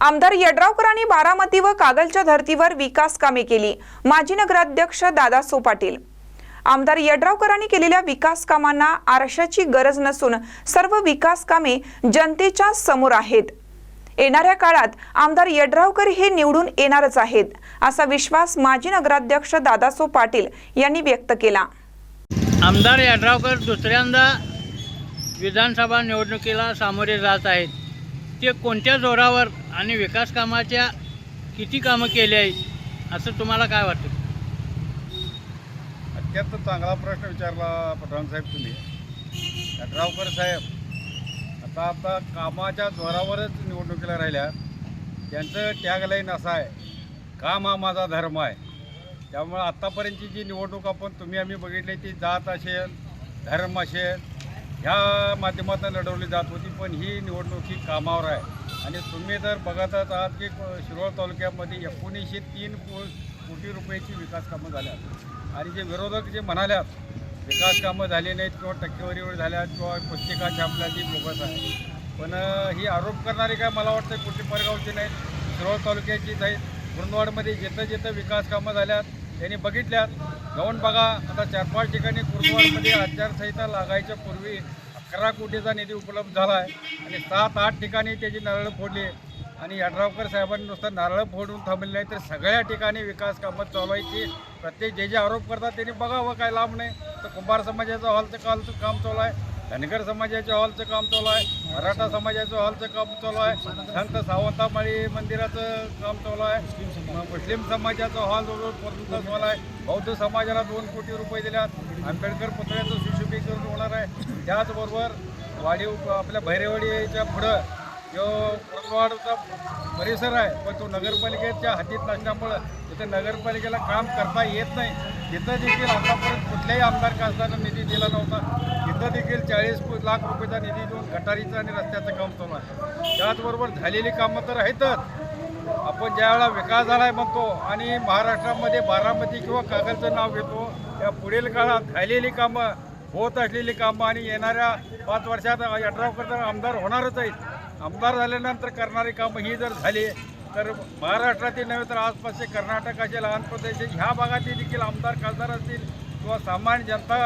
आमदार यड्रावकरांनी बारामती व कागलच्या धर्तीवर विकास कामे केली. माजी नगराध्यक्ष दादासो पाटील आमदार यड्रावकरांनी केलेल्या विकास कामांना आरशाची गरज नसून सर्व विकास कामे जनतेच्या समोर आहेत. येणाऱ्या काळात आमदार यड्रावकर हे निवडून येणारच आहेत असा विश्वास माजी नगराध्यक्ष दादासो पाटील यांनी व्यक्त केला. आमदार यड्रावकर दुसऱ्यांदा विधानसभा निवडणुकीला सामोरे जात आहेत. ते कोणत्या जोरावर आणि विकास कामाच्या किती कामं केली आहेत असं तुम्हाला काय वाटतं? अत्यंत चांगला प्रश्न विचारला साहेब तुम्ही. यड्रावकर साहेब आता आता कामाच्या जोरावरच निवडणुकीला राहिल्या. त्यांचं टॅगलाईन असं आहे काम हा माझा धर्म आहे. त्यामुळे आत्तापर्यंतची जी निवडणूक आपण तुम्ही आम्ही बघितली ती जात असेल धर्म असेल ह्या माध्यमातून लढवली जात होती पण ही निवडणूक ही कामावर आहे. आणि तुम्ही जर बघतच आहात की शिरोळ तालुक्यामध्ये एकोणीसशे तीन को कोटी रुपयाची विकास कामं झाल्यात आणि जे विरोधक जे म्हणाल्यात विकास कामं झाली नाहीत किंवा टक्केवारीवर झाल्यात किंवा पुस्तिका छापल्याची बोगस आहे. पण ही आरोप करणारे काय मला वाटतं कुठे परगावची नाहीत शिरोळ तालुक्याचीच आहेत कुरुंदवाडमध्ये जिथं जिथं विकास कामं झाल्यात त्यांनी बघितल्यात. जाऊन बघा आता चार पाच ठिकाणी कुरुंदवाडमध्ये आचारसंहिता लागायच्या पूर्वी अकरा कोटीचा निधी उपलब्ध झाला आहे आणि सात आठ ठिकाणी त्याची नारळं फोडली. आणि यड्रावकर साहेबांनी नुसतं नारळं फोडून थांबले नाही तर सगळ्या ठिकाणी विकास कामं चालवायची प्रत्येक जे जे आरोप करतात त्यांनी बघावं काय लाभ नाही. तर कुंभार समाजाचं हॉलचं कालचं काम चालू आहे. धनगर समाजाच्या हॉलचं काम चालू आहे. मराठा समाजाचं हॉलचं काम चालू आहे. संत सावंतामाळी मंदिराचं काम चालू आहे. मुस्लिम समाजाचं हॉल जवळजवळ पूर्ण आहे. बौद्ध समाजाला दोन कोटी रुपये दिल्यात. आंबेडकर पुतळ्याचं सुशोभीकरण होणार आहे. त्याचबरोबर वाढीव आपल्या भैरेवाडीच्या पुढं जो कुरुंदवाडचा परिसर आहे पण तो नगरपालिकेच्या हातीत नसल्यामुळं तिथं नगरपालिकेला काम करता येत नाही. तिथं देखील आतापर्यंत कुठल्याही आमदार खासदारानं निधी दिला नव्हता. तिथं देखील चाळीस लाख रुपयाचा निधी देऊन गटारीचं आणि रस्त्याचं काम चालू आहे. त्याचबरोबर झालेली कामं तर आहेतच. आपण ज्यावेळेला विकास झाला आहे म्हणतो आणि महाराष्ट्रामध्ये बारामती किंवा कागलचं नाव घेतो या पुढील काळात झालेली कामं होत असलेली कामं आणि येणाऱ्या पाच वर्षात यड्रावकर तर आमदार होणारच आहेत. आमदार झाल्यानंतर करणारी कामं ही जर झाली तर महाराष्ट्रातील नव्हे तर आसपासचे कर्नाटकाचे लहान प्रदेश ह्या भागातील देखील आमदार खासदार असतील किंवा सामान्य जनता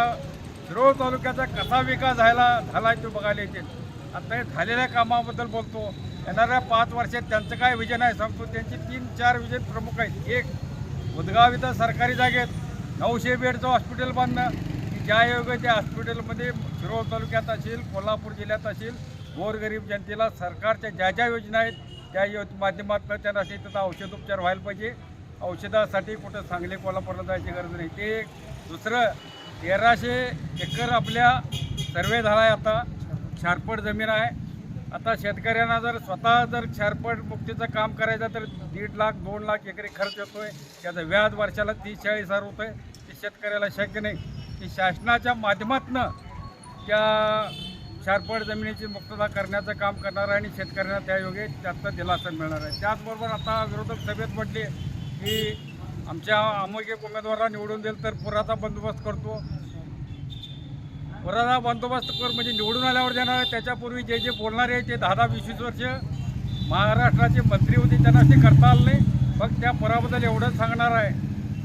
शिरोळ तालुक्याचा कसा विकास झाला झाला तो बघायला येतील. आता हे झालेल्या कामाबद्दल बोलतो. येणाऱ्या पाच वर्षात त्यांचं काय विजन आहे सांगतो. त्यांची तीन चार विजन प्रमुख आहेत. एक उदगाव इथं सरकारी जागेत नऊशे बेडचं हॉस्पिटल बांधणं. की ज्या योग्य त्या हॉस्पिटलमध्ये शिरोळ तालुक्यात असेल कोल्हापूर जिल्ह्यात असेल गोरगरीब जनतेला सरकारच्या ज्या ज्या योजना आहेत त्या यो माध्यमातून त्यांना तिथं औषधोपचार व्हायला पाहिजे. औषधासाठी कुठं सांगली कोल्हापूरला जायची गरज नाही. ते एक. दुसरं तेराशे एकर आपल्या सर्वे झाला आहे आता. क्षारपट जमीन आहे. आता शेतकऱ्यांना जर स्वतः जर शारपट मुक्तीचं काम करायचं तर दीड लाख दोन लाख एकरी खर्च येतो आहे त्याचं व्याज वर्षाला तीस चाळीस हजार होतं ते शेतकऱ्याला शक्य नाही. की शासनाच्या माध्यमातनं त्या क्षारपट जमिनीची मुक्तता करण्याचं काम करणार आहे आणि शेतकऱ्यांना त्यायोगे त्यात दिलासा मिळणार आहे. त्याचबरोबर आता विरोधक सभेत म्हटले की आमच्या अमुक एक उमेदवाराला निवडून देईल तर पुराचा बंदोबस्त करतो. पुराचा बंदोबस्त कर म्हणजे निवडून आल्यावर देणार त्याच्यापूर्वी जे जे बोलणारे ते दहा दहा वीस वीस वर्ष महाराष्ट्राचे मंत्री होते त्यांना ते करता आलं नाही. फक्त त्या पुराबद्दल एवढंच सांगणार आहे.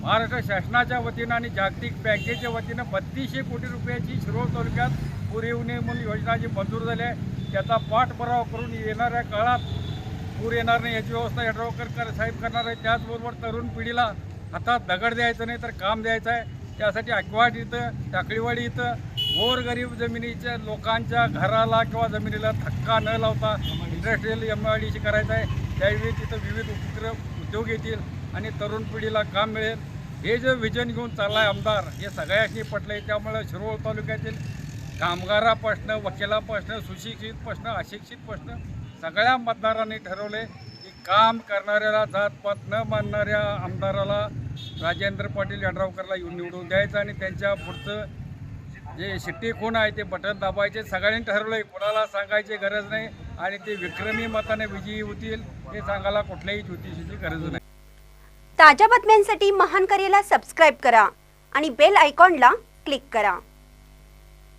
महाराष्ट्र शासनाच्या वतीनं आणि जागतिक बँकेच्या वतीनं बत्तीसशे कोटी रुपयाची शिरोळ तालुक्यात पूर येऊ नये म्हणून योजना जी मंजूर झाली आहे त्याचा पाठपुरावा करून येणाऱ्या काळात पूर येणार नाही. याची व्यवस्था यड्रावकर कर साहेब करणार आहे. त्याचबरोबर तरुण पिढीला हातात दगड द्यायचं नाही तर काम द्यायचं आहे. त्यासाठी अकवाट इथं टाकळीवाडी इथं गोरगरीब जमिनीच्या लोकांच्या घराला किंवा जमिनीला धक्का न लावता industrial M I D C करायचं आहे. त्यावेळी तिथं विविध उपक्रम उद्योग येतील आणि तरुण पिढीला काम मिळेल. हे जे विजन घेऊन चालला आहे आमदार हे सगळ्यांनी पटलं आहे त्यामुळे शिरोळ तालुक्यातील कामगारापासनं वकिलापासनं सुशिक्षित प्रश्न अशिक्षित प्रश्न सगळ्या मतदारांनी ठरवले काम करणाऱ्याला जातपात न मानणाऱ्या आमदाराला राजेंद्र पाटील यड्रावकरला येऊन निवडून द्यायचं आणि त्यांच्या पुढचं जे शिट्टी खूण आहे ते बटन दाबायचे. सगळ्यांनी ठरवलं आहे कोणाला सांगायची गरज नाही आणि ते विक्रमी मताने विजयी होतील हे सांगायला कुठल्याही ज्योतिषीची गरज नाही. ताज्या बातम्यांसाठी महान करेला सबस्क्राईब करा आणि बेल आयकॉनला क्लिक करा.